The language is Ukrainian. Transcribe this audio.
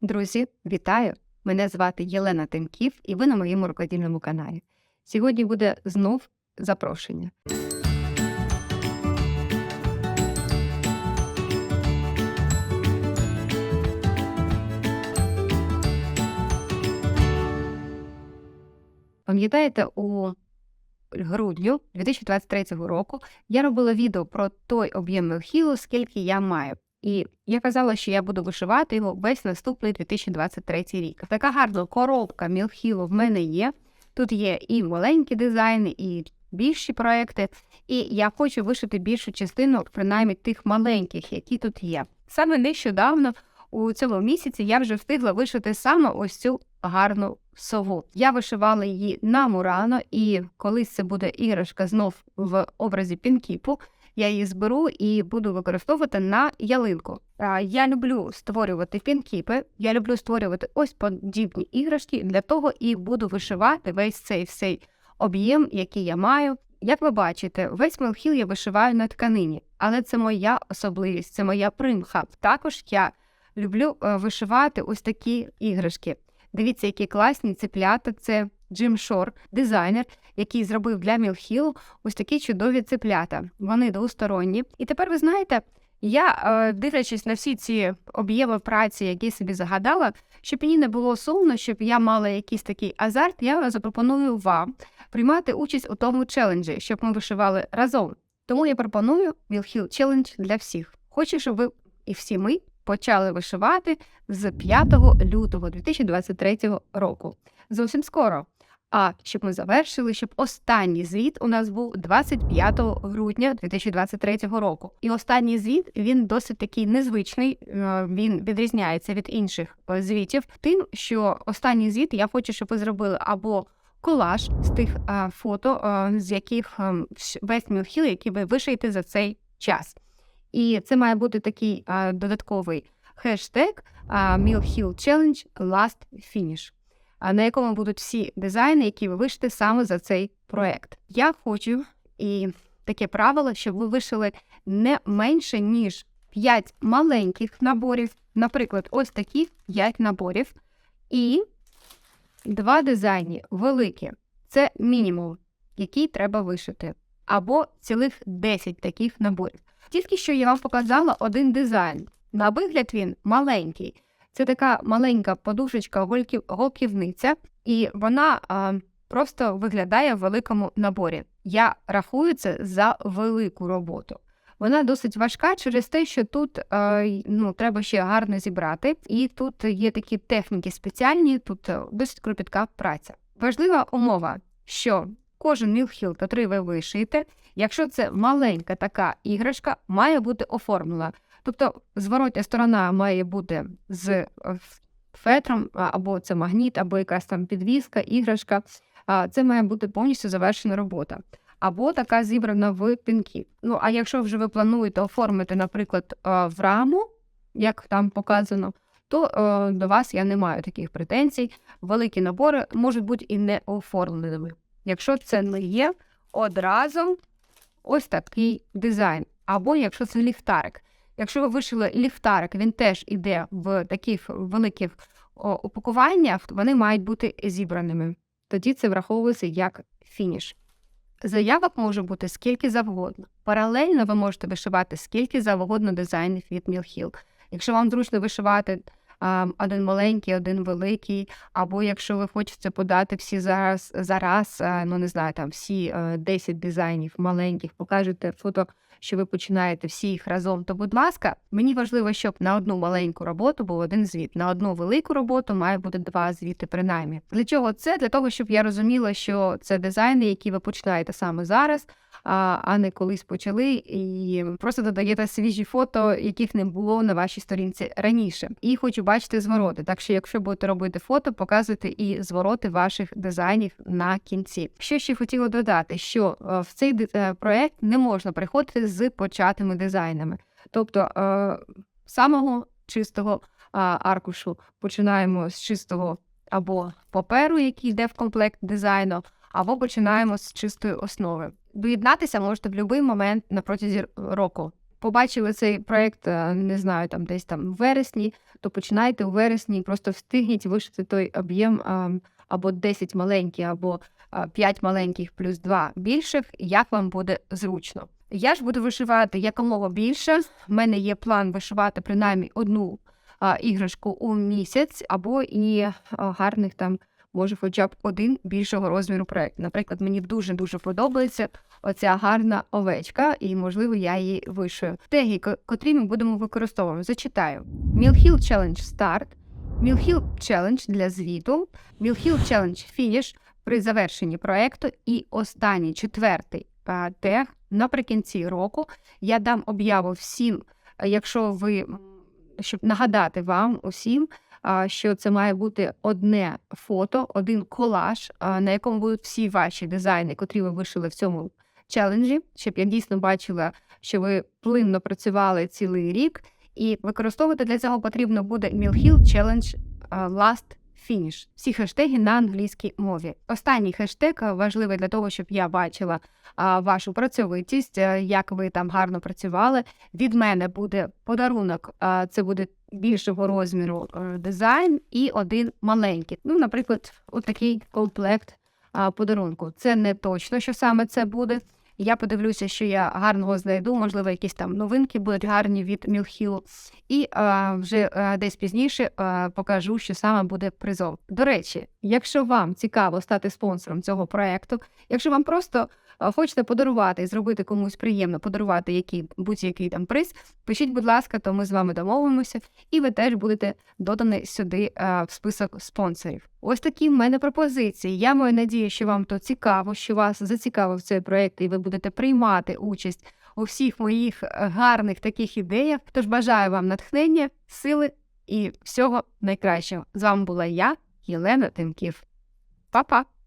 Друзі, вітаю! Мене звати Єлена Тимків, і ви на моєму рукодільному каналі. Сьогодні буде знов запрошення. Пам'ятаєте, у грудню 2023 року я робила відео про той об'єм мелхілу, скільки я маю. І я казала, що я буду вишивати його весь наступний 2023 рік. Така гарна коробка мілхілу в мене є. Тут є і маленькі дизайни, і більші проекти. І я хочу вишити більшу частину, принаймні тих маленьких, які тут є. Саме нещодавно, у цьому місяці, я вже встигла вишити саме ось цю гарну сову. Я вишивала її на Мурано, і колись це буде іграшка знов в образі пінкіпу. Я її зберу і буду використовувати на ялинку. Я люблю створювати пінкіпи, я люблю створювати ось подібні іграшки. Для того і буду вишивати весь цей всей об'єм, який я маю. Як ви бачите, весь мелхіл я вишиваю на тканині, але це моя особливість, це моя примха. Також я люблю е, вишивати ось такі іграшки. Дивіться, які класні цеплята. Це Джим Шор, дизайнер, який зробив для Мілхілу ось такі чудові цеплята. Вони двосторонні. І тепер ви знаєте, я, е, дивлячись на всі ці об'єми праці, які собі загадала, щоб мені не було сумно, щоб я мала якийсь такий азарт, я запропоную вам приймати участь у тому челенджі, щоб ми вишивали разом. Тому я пропоную Мілхіл челендж для всіх. Хочу, щоб ви і всі ми почали вишивати з 5 лютого 2023 року. Зовсім скоро. А щоб ми завершили, щоб останній звіт у нас був 25 грудня 2023 року. І останній звіт він досить такий незвичний. е, Він відрізняється від інших е, звітів. Тим, що останній звіт я хочу, щоб ви зробили або колаж з тих е, фото, з яких е, весь мілхіл, який ви вишиєте за цей час. І це має бути такий додатковий хештег Mill Hill Challenge Last Finish на якому будуть всі дизайни, які ви вишите саме за цей проект. Я хочу і таке правило, щоб ви вишили не менше ніж 5 маленьких наборів, наприклад, ось такі 5 наборів, і два дизайни великі. Це мінімум, який треба вишити, або цілих 10 таких наборів. Тільки що я вам показала один дизайн. На вигляд він маленький. Це така маленька подушечка голків, голківниця, і вона а, просто виглядає в великому наборі. Я рахую це за велику роботу. Вона досить важка через те, що тут а, ну, треба ще гарно зібрати, і тут є такі техніки спеціальні, тут е, досить кропітка праця. Важлива умова, що кожен мілхіл, який ви вишиєте, якщо це маленька така іграшка, має бути оформлена. Тобто зворотня сторона має бути з е, фетром, або це магніт, або якась там підвіска, іграшка. Це має бути повністю завершена робота. Або така зібрана в пінки. Ну а якщо вже ви плануєте оформити, наприклад, е, в раму, як там показано, то е, до вас я не маю таких претензій. Великі набори можуть бути і не оформленими. Якщо це не є одразу ось такий дизайн. Або якщо це ліхтарик. Якщо ви вишили ліхтарик, він теж іде в таких великих упакуваннях, вони мають бути зібраними. Тоді це враховується як фініш. Заявок може бути скільки завгодно. Паралельно ви можете вишивати скільки завгодно дизайнів від Мілхіл. Якщо вам зручно вишивати один маленький, один великий, або якщо ви хочете подати всі зараз, зараз ну не знаю, там всі а, 10 дизайнів маленьких, покажете фото що ви починаєте всі їх разом, то будь ласка, мені важливо, щоб на одну маленьку роботу був один звіт. На одну велику роботу має бути два звіти, принаймні. Для чого це? Для того, щоб я розуміла, що це дизайни, які ви починаєте саме зараз. А не колись почали, і просто додаєте свіжі фото, яких не було на вашій сторінці раніше. І хочу бачити звороти. Так що, якщо будете робити фото, показуйте і звороти ваших дизайнів на кінці. Що ще хотіла додати, що е, в цей е, проект не можна приходити з початими дизайнами. Тобто е, самого чистого аркушу починаємо з чистого або паперу, який йде в комплект дизайну, або починаємо з чистої основи. Доєднатися можете в будь-який момент на протязі року. побачили цей проект, е, не знаю, там десь там в вересні, то починайте у вересні, просто встигніть вишити той об'єм або 10 маленьких, або а, 5 маленьких плюс 2 більших, як вам буде зручно. Я ж буду вишивати якомога більше. У мене є план вишивати принаймні одну іграшку у місяць, або і гарних там може хоча б один більшого розміру проект. Наприклад, мені дуже дуже подобається оця гарна овечка, і можливо я її вишию. Теги, котрі ми будемо використовувати. Зачитаю: Millhill Challenge Start, Millhill Challenge для звіту, Millhill Challenge Finish при завершенні проекту, і останній четвертий тег наприкінці року. Я дам об'яву всім, якщо ви щоб нагадати вам усім, що це має бути одне фото, один колаж, на якому будуть всі ваші дизайни, котрі ви вишили в цьому челенджі, щоб я дійсно бачила, що ви плинно працювали цілий рік. І використовувати для цього потрібно буде Мілхіл Challenge а, Last Finish. Всі хештеги на англійській мові. Останній хештег важливий для того, щоб я бачила вашу працьовитість, а, як ви там гарно працювали. Від мене буде подарунок. Це буде більшого розміру е, дизайн і один маленький. Ну, наприклад, отакий комплект подарунку. Це не точно, що саме це буде. Я подивлюся, що я гарного знайду, можливо, якісь там новинки будуть гарні від Мілхілу. І а, вже а, десь пізніше а, покажу, що саме буде призов. До речі, якщо вам цікаво стати спонсором цього проекту, якщо вам просто хочете подарувати і зробити комусь приємно, подарувати який, будь-який там приз, пишіть, будь ласка, то ми з вами домовимося, і ви теж будете додані сюди а, в список спонсорів. Ось такі в мене пропозиції. Я маю надію, що вам то цікаво, що вас зацікавив цей проект, і ви будете приймати участь у всіх моїх е, гарних таких ідеях. Тож бажаю вам натхнення, сили і всього найкращого. З вами була я, Єлена Тимків. Па-па!